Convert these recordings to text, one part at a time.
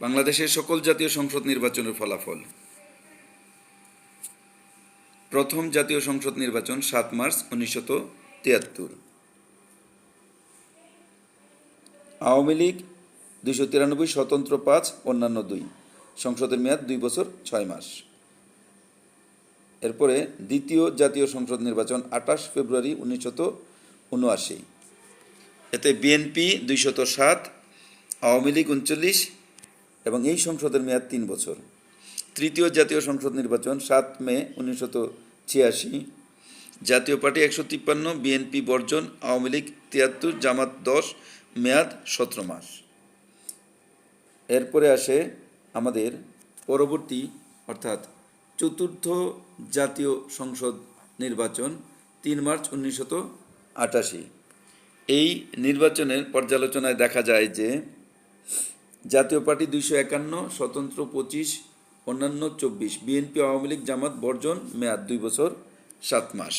বাংলাদেশের সকল জাতীয় সংসদ নির্বাচনের ফলাফল। প্রথম জাতীয় সংসদ নির্বাচন সাত মার্চ উনিশশত তিয়াত্তর। আওয়ামী লীগ দুইশো তিরানব্বই, স্বতন্ত্র পাঁচ, অন্যান্য দুই। সংসদের মেয়াদ দুই বছর, ছয় মাস। এরপরে দ্বিতীয় জাতীয় সংসদ নির্বাচন আঠাশ ফেব্রুয়ারি উনিশশত উনআশি। এতে বিএনপি দুইশত সাত, আওয়ামী লীগ উনচল্লিশ এবং এই সংসদের মেয়াদ তিন বছর। তৃতীয় জাতীয় সংসদ নির্বাচন সাত মে উনিশশত ছিয়াশি। জাতীয় পার্টি একশো তিপ্পান্ন, বিএনপি বর্জন, আওয়ামী লীগ তিয়াত্তর, জামাত দশ, মেয়াদ সতেরো মাস। এরপরে আসে আমাদের পরবর্তী, অর্থাৎ চতুর্থ জাতীয় সংসদ নির্বাচন, তিন মার্চ উনিশশত আটাশি। এই নির্বাচনের পর্যালোচনায় দেখা যায় যে জাতীয় পার্টি দুইশো একান্ন, স্বতন্ত্র পঁচিশ, অন্যান্য চব্বিশ। বিএনপি আওয়ামী লীগ জামাত বর্জন, মেয়াদ দুই বছর, সাত মাস।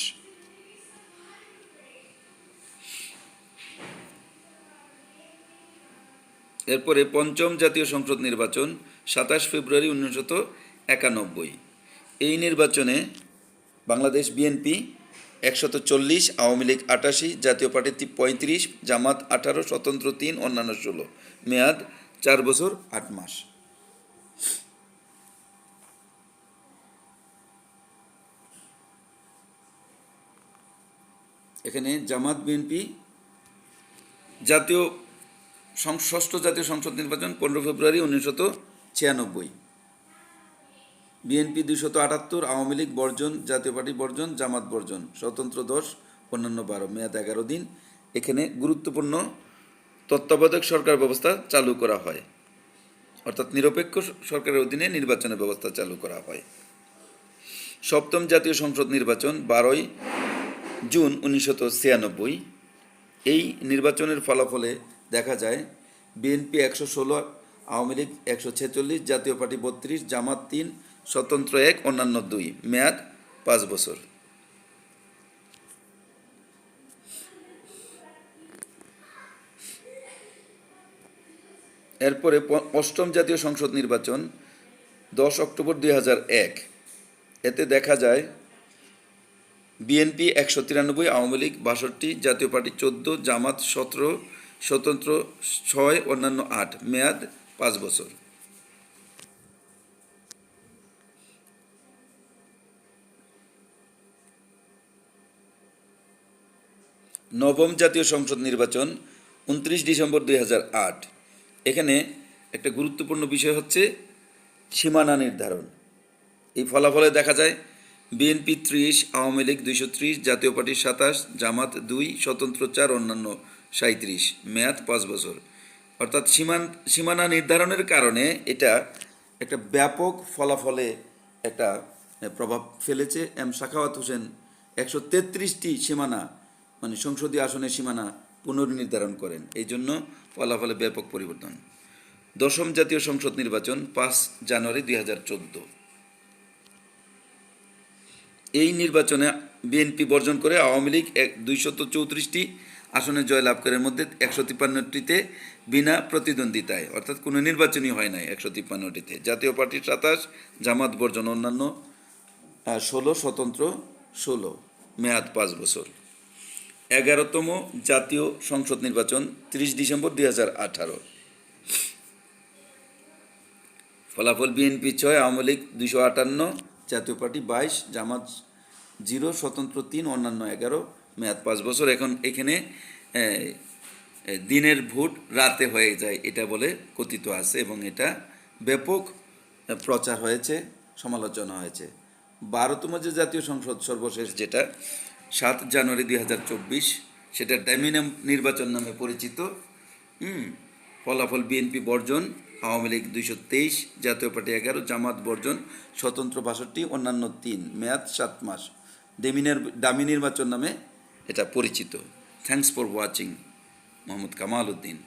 এরপরে পঞ্চম জাতীয় সংসদ নির্বাচন, সাতাশ ফেব্রুয়ারি উনিশশত একানব্বই। এই নির্বাচনে বাংলাদেশ বিএনপি একশত চল্লিশ, আওয়ামী লীগ আটাশি, জাতীয় পার্টি পঁয়ত্রিশ, জামাত আঠারো, স্বতন্ত্র তিন, অন্যান্য ষোলো। মেয়াদ চার বছর, আট মাস। এখানে জামাত, বিএনপি জাতীয় ষষ্ঠ জাতীয় সংসদ নির্বাচন পনেরো ফেব্রুয়ারি উনিশশত ছিয়ানব্বই। বিএনপি দুইশত আটাত্তর, আওয়ামী লীগ বর্জন, জাতীয় পার্টি বর্জন, জামাত বর্জন। স্বতন্ত্র দশ, অন্যান্য বারো, মেয়াদ এগারো দিন। এখানে গুরুত্বপূর্ণ তত্ত্বাবধায়ক সরকার ব্যবস্থা চালু করা হয়। অর্থাৎ নিরপেক্ষ সরকারের অধীনে নির্বাচনের ব্যবস্থা চালু করা হয়। সপ্তম জাতীয় সংসদ নির্বাচন বারোই জুন উনিশশত ছিয়ানব্বই। এই নির্বাচনের ফলাফলে দেখা যায়, বিএনপি একশো ষোলো, আওয়ামী লীগ একশো ছেচল্লিশ, জাতীয় পার্টি বত্রিশ, জামাত তিন, স্বতন্ত্র এক, অন্যান্য দুই। মেয়াদ পাঁচ বছর। এরপরে অষ্টম জাতীয় সংসদ নির্বাচন, দশ অক্টোবর দুই হাজার এক। এতে দেখা যায়, বিএনপি একশো তিরানব্বই, আওয়ামী লীগ বাষট্টি, জাতীয় পার্টি চোদ্দ, জামাত সতেরো, স্বতন্ত্র ছয়, অন্যান্য আট। মেয়াদ পাঁচ বছর। নবম জাতীয় সংসদ নির্বাচন, উনত্রিশ ডিসেম্বর দুই হাজার আট। এখানে একটা গুরুত্বপূর্ণ বিষয় হচ্ছে সীমানা নির্ধারণ। এই ফলাফলে দেখা যায়, বিএনপি ত্রিশ, আওয়ামী লীগ দুইশো ত্রিশ, জাতীয় পার্টি সাতাশ, জামাত দুই, স্বতন্ত্র চার, অন্যান্য সাঁত্রিশ মেয়াদ পাঁচ বছর। অর্থাৎ সীমান, সীমানা নির্ধারণের কারণে এটা একটা ব্যাপক ফলাফলে একটা প্রভাব ফেলেছে। এম সাখাওয়াত হোসেন একশো তেত্রিশটি সীমানা মানে সংসদীয় আসনের সীমানা পুনর্নির্ধারণ করেন। এই জন্য ফলাফলে ব্যাপক পরিবর্তন। দশম জাতীয় সংসদ নির্বাচন পাঁচ জানুয়ারি দুই হাজার চোদ্দ। এই নির্বাচনে বিএনপি বর্জন করে আওয়ামী লীগ এক দুইশত চৌত্রিশটি আসনে জয়লাভ করে মধ্যে একশো তিপ্পান্নটিতে বিনা প্রতিদ্বন্দ্বিতায়, অর্থাৎ কোনো নির্বাচনই হয় নাই একশো তিপ্পান্নটিতে। জাতীয় পার্টির সাতাশ, জামাত বর্জন অন্যান্য ষোলো, স্বতন্ত্র ষোলো, মেয়াদ পাঁচ বছর। এগারোতম জাতীয় সংসদ নির্বাচন, তিরিশ ডিসেম্বর দুই হাজার আঠারো। ফলাফল বিএনপি ছয়, আওয়ামী লীগ দুইশো আটান্ন, জাতীয় পার্টি বাইশ, জামাত জিরো, স্বতন্ত্র তিন, অন্যান্য এগারো, মেয়াদ পাঁচ বছর। এখন এখানে দিনের ভোট রাতে হয়ে যায়, এটা বলে কথিত আছে এবং এটা ব্যাপক প্রচার হয়েছে, সমালোচনা হয়েছে। বারোতম যে জাতীয় সংসদ সর্বশেষ যেটা সাত জানুয়ারি দুই হাজার চব্বিশ, সেটা ড্যামিনাম নির্বাচন নামে পরিচিত ফলাফল বিএনপি বর্জন, আওয়ামী লীগ দুইশো তেইশ, জাতীয় পার্টি এগারো, জামাত বর্জন, স্বতন্ত্র বাষট্টি, অন্যান্য তিন, মেয়াদ সাত মাস। ডেমিনের ডামি নির্বাচন নামে এটা পরিচিত। Thanks for watching Mohammad Kamal Uddin.